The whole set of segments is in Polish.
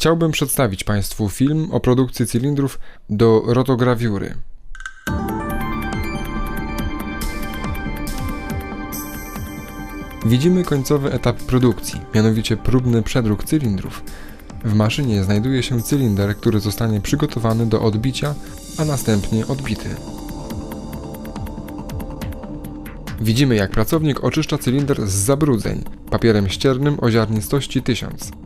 Chciałbym przedstawić Państwu film o produkcji cylindrów do rotograwiury. Widzimy końcowy etap produkcji, mianowicie próbny przedruk cylindrów. W maszynie znajduje się cylinder, który zostanie przygotowany do odbicia, a następnie odbity. Widzimy jak pracownik oczyszcza cylinder z zabrudzeń papierem ściernym o ziarnistości 1000.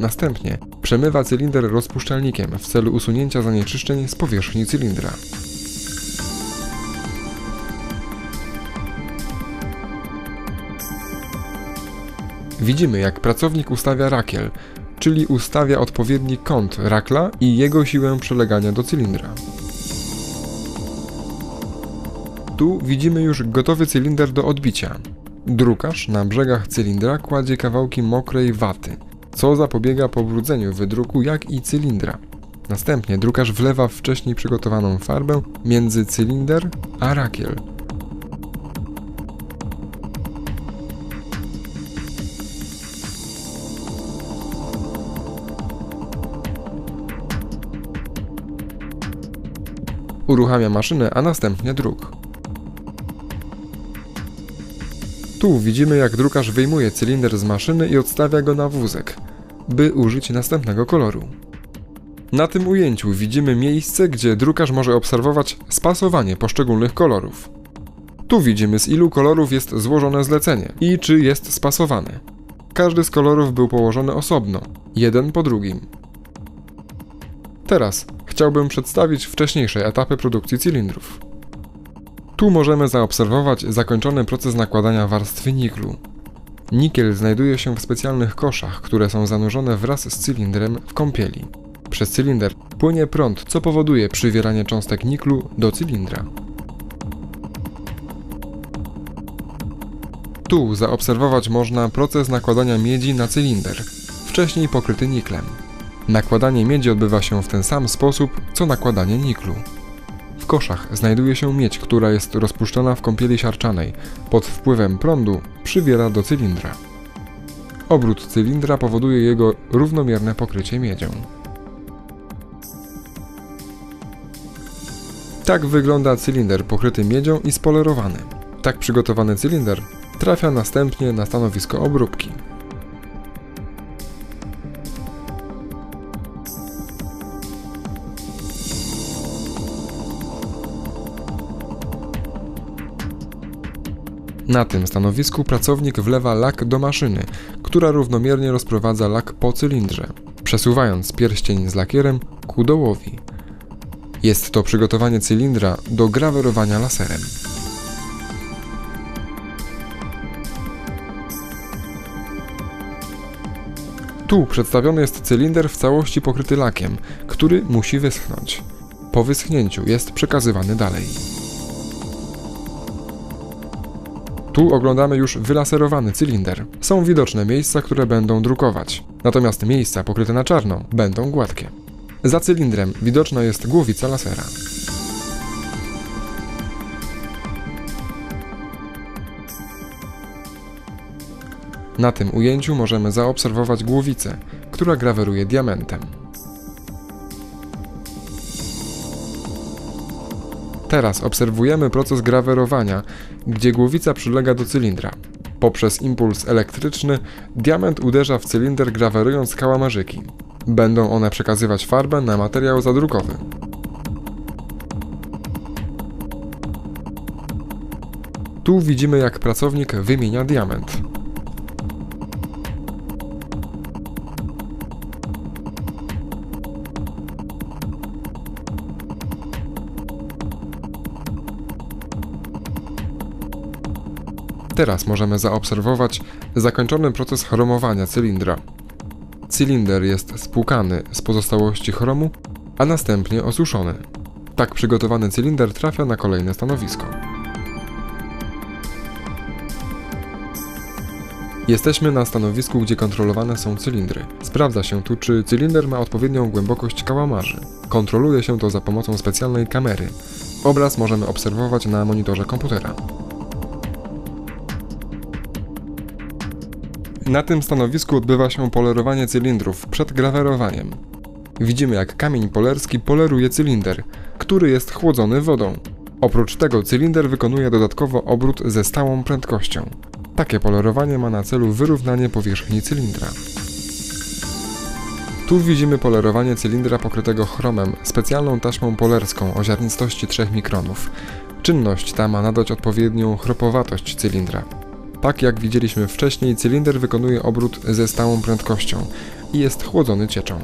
Następnie przemywa cylinder rozpuszczalnikiem w celu usunięcia zanieczyszczeń z powierzchni cylindra. Widzimy, jak pracownik ustawia rakiel, czyli ustawia odpowiedni kąt rakla i jego siłę przelegania do cylindra. Tu widzimy już gotowy cylinder do odbicia. Drukarz na brzegach cylindra kładzie kawałki mokrej waty, co zapobiega pobrudzeniu wydruku jak i cylindra. Następnie drukarz wlewa wcześniej przygotowaną farbę między cylinder a rakiel. Uruchamia maszynę, a następnie druk. Tu widzimy jak drukarz wyjmuje cylinder z maszyny i odstawia go na wózek, by użyć następnego koloru. Na tym ujęciu widzimy miejsce, gdzie drukarz może obserwować spasowanie poszczególnych kolorów. Tu widzimy z ilu kolorów jest złożone zlecenie i czy jest spasowane. Każdy z kolorów był położony osobno, jeden po drugim. Teraz chciałbym przedstawić wcześniejsze etapy produkcji cylindrów. Tu możemy zaobserwować zakończony proces nakładania warstwy niklu. Nikiel znajduje się w specjalnych koszach, które są zanurzone wraz z cylindrem w kąpieli. Przez cylinder płynie prąd, co powoduje przywieranie cząstek niklu do cylindra. Tu zaobserwować można proces nakładania miedzi na cylinder, wcześniej pokryty niklem. Nakładanie miedzi odbywa się w ten sam sposób, co nakładanie niklu. W koszach znajduje się miedź, która jest rozpuszczona w kąpieli siarczanej. Pod wpływem prądu przywiera do cylindra. Obrót cylindra powoduje jego równomierne pokrycie miedzią. Tak wygląda cylinder pokryty miedzią i spolerowany. Tak przygotowany cylinder trafia następnie na stanowisko obróbki. Na tym stanowisku pracownik wlewa lak do maszyny, która równomiernie rozprowadza lak po cylindrze, przesuwając pierścień z lakierem ku dołowi. Jest to przygotowanie cylindra do grawerowania laserem. Tu przedstawiony jest cylinder w całości pokryty lakiem, który musi wyschnąć. Po wyschnięciu jest przekazywany dalej. Tu oglądamy już wylaserowany cylinder. Są widoczne miejsca, które będą drukować. Natomiast miejsca pokryte na czarno będą gładkie. Za cylindrem widoczna jest głowica lasera. Na tym ujęciu możemy zaobserwować głowicę, która graweruje diamentem. Teraz obserwujemy proces grawerowania, gdzie głowica przylega do cylindra. Poprzez impuls elektryczny diament uderza w cylinder grawerując kałamarzyki. Będą one przekazywać farbę na materiał zadrukowy. Tu widzimy jak pracownik wymienia diament. Teraz możemy zaobserwować zakończony proces chromowania cylindra. Cylinder jest spłukany z pozostałości chromu, a następnie osuszony. Tak przygotowany cylinder trafia na kolejne stanowisko. Jesteśmy na stanowisku, gdzie kontrolowane są cylindry. Sprawdza się tu, czy cylinder ma odpowiednią głębokość kałamarzy. Kontroluje się to za pomocą specjalnej kamery. Obraz możemy obserwować na monitorze komputera. Na tym stanowisku odbywa się polerowanie cylindrów przed grawerowaniem. Widzimy jak kamień polerski poleruje cylinder, który jest chłodzony wodą. Oprócz tego cylinder wykonuje dodatkowo obrót ze stałą prędkością. Takie polerowanie ma na celu wyrównanie powierzchni cylindra. Tu widzimy polerowanie cylindra pokrytego chromem specjalną taśmą polerską o ziarnistości 3 mikronów. Czynność ta ma nadać odpowiednią chropowatość cylindra. Tak jak widzieliśmy wcześniej, cylinder wykonuje obrót ze stałą prędkością i jest chłodzony cieczą.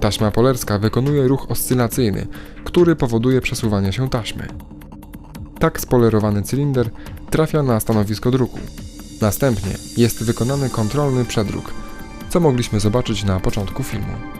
Taśma polerska wykonuje ruch oscylacyjny, który powoduje przesuwanie się taśmy. Tak spolerowany cylinder trafia na stanowisko druku. Następnie jest wykonany kontrolny przedruk, co mogliśmy zobaczyć na początku filmu.